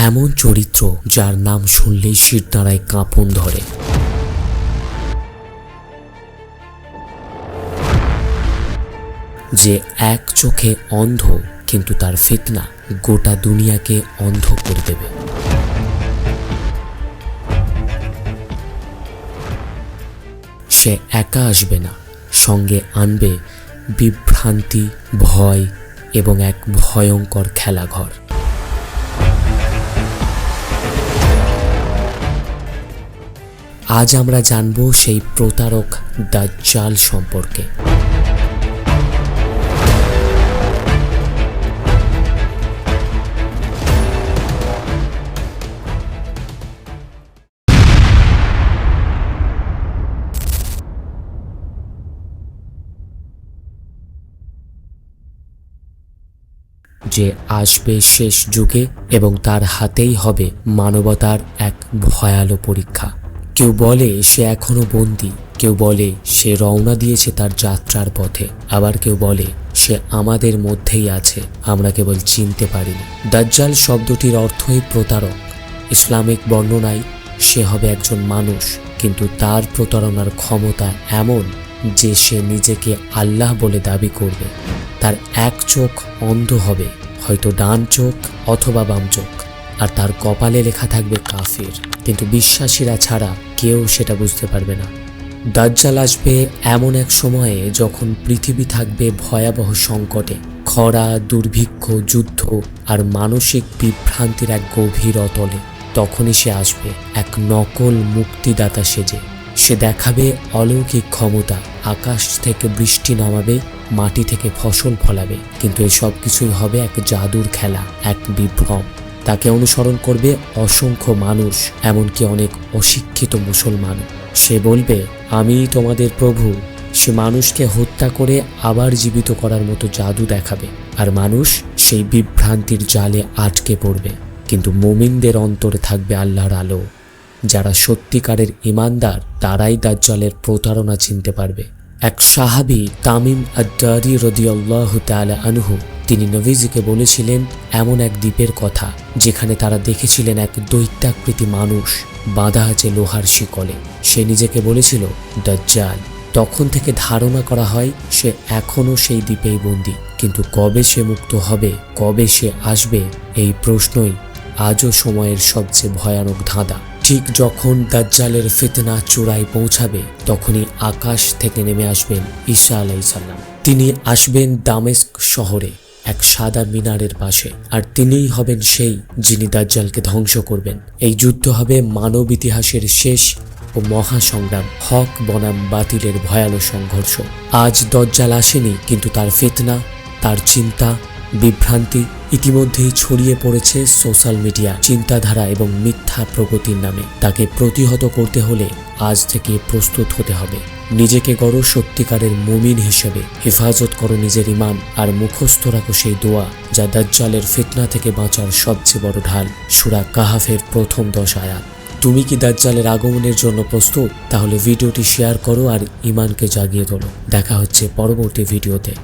এমন চরিত্র যার নাম শুনলেই শির শিরদাঁড়ায় কাঁপন ধরে। যে এক চোখে অন্ধ, কিন্তু তার ফিতনা গোটা দুনিয়াকে অন্ধ করে দেবে। সে একা আসবে না, সঙ্গে আনবে বিভ্রান্তি, ভয় এবং এক ভয়ঙ্কর খেলাঘর। আজ আমরা জানব সেই প্রতারক দাজ্জাল সম্পর্কে। যে আসবে শেষ যুগে এবং তার হাতেই হবে মানবতার এক ভয়ালো পরীক্ষা। কেউ বলে সে এখনও বন্দি, কেউ বলে সে রওনা দিয়েছে তার যাত্রার পথে, আবার কেউ বলে সে আমাদের মধ্যেই আছে, আমরা কেবল চিনতে পারিনি। দাজ্জাল শব্দটির অর্থই প্রতারক। ইসলামিক বর্ণনায় সে হবে একজন মানুষ, কিন্তু তার প্রতারণার ক্ষমতা এমন যে সে নিজেকে আল্লাহ বলে দাবি করবে। তার এক চোখ অন্ধ হবে, হয়তো ডান চোখ অথবা বাম চোখ। আর তার কপালে লেখা থাকবে কাফির। কিন্তু বিশ্বাসীরা ছাড়া কেউ সেটা বুঝতে পারবে না। দাজ্জাল আসবে এমন এক সময়ে যখন পৃথিবী থাকবে ভয়াবহ সংকটে। খরা, দুর্ভিক্ষ, যুদ্ধ আর মানসিক বিভ্রান্তির এক গভীর অতলে। তখনই সে আসবে এক নকল মুক্তিদাতা সেজে। সে দেখাবে অলৌকিক ক্ষমতা, আকাশ থেকে বৃষ্টি নামাবে, মাটি থেকে ফসল ফলাবে। কিন্তু এসব কিছুই হবে এক জাদুর খেলা, এক বিভ্রম। তাকে অনুসরণ করবে অসংখ্য মানুষ, এমনকি অনেক অশিক্ষিত মুসলমান। সে বলবে, আমি তোমাদের প্রভু। সে মানুষকে হত্যা করে আবার জীবিত করার মতো জাদু দেখাবে, আর মানুষ সেই বিভ্রান্তির জালে আটকে পড়বে। কিন্তু মুমিনদের অন্তরে থাকবে আল্লাহর আলো। যারা সত্যিকারের ইমানদার তারাই দাজ্জালের প্রতারণা চিনতে পারবে। এক সাহাবি তামিম আড্ডারি রদিয়াল্লাহ তালা আনহু, তিনি নবীজিকে বলেছিলেন, এমন এক দ্বীপের কথা, যেখানে তারা দেখেছিলেন এক দৈত্যাকৃতি মানুষ বাঁধা আছে লোহার শিকলে। সে নিজেকে বলেছিল, দাজ্জাল। তখন থেকে ধারণা করা হয়, সে এখনও সেই দ্বীপেই বন্দী। কিন্তু কবে সে মুক্ত হবে, কবে সে আসবে, এই প্রশ্নই আজও সময়ের সবচেয়ে ভয়ানক ধাঁধা। ঠিক যখন দাজ্জালের ফিতনা চূড়ায় পৌঁছাবে, তখনই আকাশ থেকে নেমে আসবেন ঈসা আলাইসাল্লাম তিনি আসবেন দামেস্ক শহরে, এক সাদা মিনারের পাশে, আর তিনিই হবেন সেই যিনি দাজ্জালকে ধ্বংস করবেন। এই যুদ্ধ হবে মানব ইতিহাসের শেষ ও মহাসংগ্রাম, হক বনাম বাতিলের ভয়ালো সংঘর্ষ। আজ দজ্জাল আসেনি, কিন্তু তার ফিতনা, তার চিন্তা বিভ্রান্তি ইতিমধ্যেই ছড়িয়ে পড়েছে সোশ্যাল মিডিয়া, চিন্তাধারা এবং মিথ্যা প্রগতির নামে। তাকে প্রতিহত করতে হলে আজ থেকে প্রস্তুত হতে হবে। নিজেকে গড়ো সত্যিকারের মুমিন হিসেবে। হেফাজত করো নিজের ইমান আর মুখস্থ রাখো সেই দোয়া যা দাজ্জালের ফিতনা থেকে বাঁচার সবচেয়ে বড় ঢাল। সুরা কাহাফের প্রথম দশ আয়াত। তুমি কি দাজ্জালের আগমনের জন্য প্রস্তুত? তাহলে ভিডিওটি শেয়ার করো আর ইমানকে জাগিয়ে তোলো। দেখা হচ্ছে পরবর্তী ভিডিওতে।